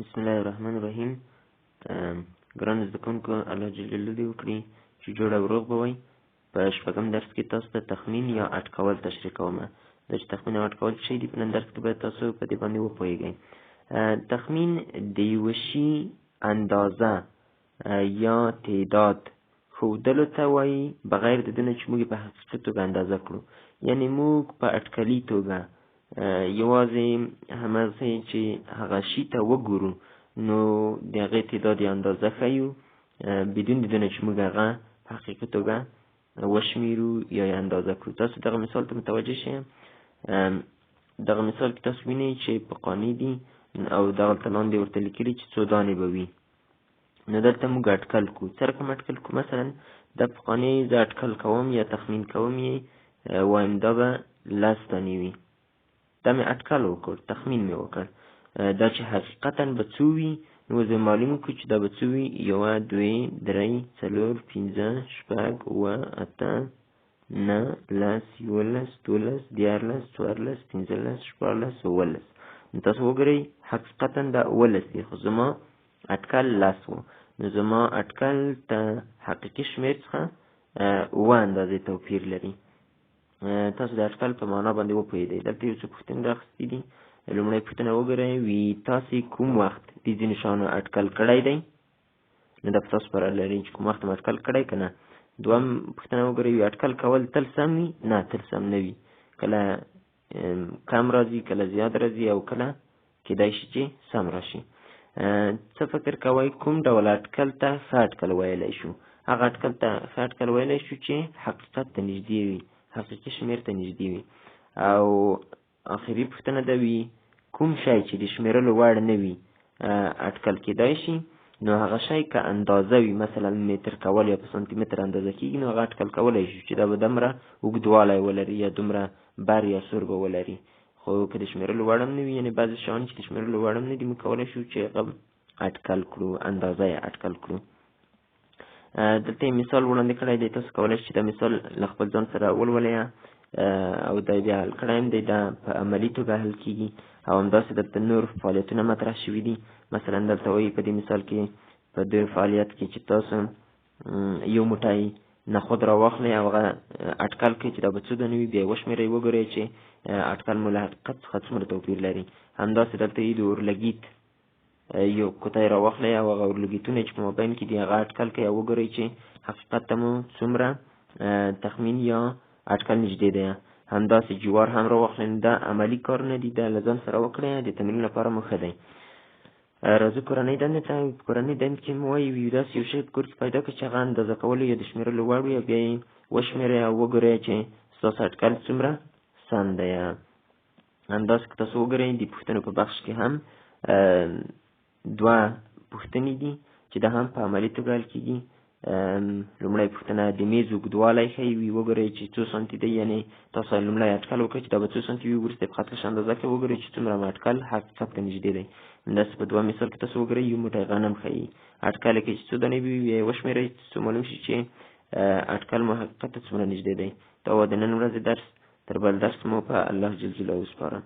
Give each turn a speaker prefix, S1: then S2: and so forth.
S1: بسم الله الرحمن الرحیم. ګرانو زده کوونکو الله جل جلاله دې وکړي چې جوړ او روغ به وئ په شپږم درس کې تاسو ته تخمین یا اټکول تشریح کوم. دا چې تخمین او اټکول څه دي په نن درس کې باید تاسو په دې باندې وپوهیږئ. تخمین د یوه شي اندازه یا تعداد. ښودلو ته وایي بغیر د دې نه چې موږ په حقیقي توګه اندازه کړو. یعنې موږ په اټکلي توګه یوازې همغسې چې هغه شي ته وګورو نو د هغې تعداد یا اندازه ښیو بدون د دې نه چې موږ هغه په حقیقي توګه وشمیرو یا یې اندازه کړو. تاسو دغه مثال ته متوجه شئ؟ دغه مثال کې تاسو وینئ چې پخواني دي او دغلته لاندې ورته لیکلي چې څو دانې به وي. نو دلته موږ اټکل کوو. څه رقم اټکل کوو؟ مثلا دا پخواني زه اټکل کوم یا تخمین کوم یې وایم دا به لس دانې وي دا مې اټکل وکړ تخمین مې وکړ. دا چې حقیقتا به څو وي نو زه معلوم کړو چې دا به څو وي. یوه دوې درې څلور پنځه شپږ اووه اته نه لس یولس دولس دیارلس څوارلس پنځلس شپاړلس اوولس. نو تاسو وګورئ حقیقتا دا اوولس دی خو زما اټکل لس و. نو زما اټکل ته حقیقي شمېر څخه اووه اندازې توپیر لري تاسو د اټکل په معنا باندې وپوهېدئ دلته یو څو پوښتنې راغستې دي. لومړی پوښتنه وګورئ وي تاسې کوم وخت د ځینو شیانو اټکل کړی دی؟ نو دا په تاسو اړه لري چې کوم وخت مو اټکل کړی که نه. دویم پوښتنه وګورئ وي اټکل کول تل سم وي؟ نه تل سم نه وي. کله کم راځي کله زیات راځي او کله کیدای شي چې سم راشي. څه فکر کوئ؟ کوم ډول اټکل ته ښه اټکل ویلی شو؟ هغه اټکل ته ښه اټکل ویلی شو چې حقیقت ته نږدې وي حقیقي شمېر ته نږدې وي. او آخري پوښتنه دا وي کوم شی چې د شمېرلو وړ نه وي اټکل کېدای شي نو هغه شی که اندازه وي مثلا متر کول یا په سانتي متر اندازه کېږي نو هغه اټکل کولی شو چې دا به دومره اوږدوالی ولري یا دومره بر یا سور به ولري. خو که د شمېرلو وړ هم نه وي یعنې بعضې شیان چې د شمېرلو وړ هم نه دي موږ کولی شو چې هغه اټکل کړو اندازه یې اټکل کړو دلته یې مثال وړاندې کړی دی تاسو کولی شئ چې دا مثال له خپل ځان سره ولولئ او دا بیا حل کړی هم دی دا په عملي توګه حل کېږي او همداسې دلته نور فعالیتونه مطرح شوي دي. مثلا دلته وایي په دې مثال کې په دې فعالیت کې چې تاسو یو موټی نخود را واخلئ او هغه اټکل کړئ چې دا به څو دانې وي بیا یې وشمېرئ وګورئ چې اټکل مو له حقیقت څخه څومره توپیر لري. همداسې دلته یې د اورلګیت یو کوتای را واخلئ او هغه اورلګیتونه چې په مابین کې دي هغه اټکل کړئ او وګورئ چې حقیقت ته مو څومره تخمین یا اټکل نږدې دی. همداسې جوار هم را واخلئ دا عملي کارونه دي دا له ځان سره وکړئ د تمرین لپاره مو ښه دی. راځو کورنۍ دندې ته کورنۍ دندې کې مو وایي وي داسې یو شی په کور کې پیدا کړئ چې هغه اندازه کولو یا د شمېرلو وړ وي بیا یې وشمېرئ او وګورئ چې ستاسو اټکل څومره سم دی. همداسې که تاسو وګورئ د پوښتنو په بخش کې هم دوه پوښتنې دي چې دا هم په عملي توګه حل کېږي لومړی پوښتنه د میز اوږدوالی ښیي وي؟ وګورئ چې څو سانتي دی یعنې تاسو لومړی اټکل وکړئ چې دا به څو سانتي وي وروسته په خط کش اندازه کړئ وګورئ چې څومره مو اټکل حقیقت ته نږدې دی. همداسې په دوه مثال کې تاسو وګورئ یو موټی غنم ښیي اټکل یې کړئ چې څو دانې وي یې وشمېرئ څو معلوم شي چې اټکل مو حقیقت ته څومره نږدې دی. دا و د نن ورځې درس. تر بل درس مو په الله جل جلاله وسپارم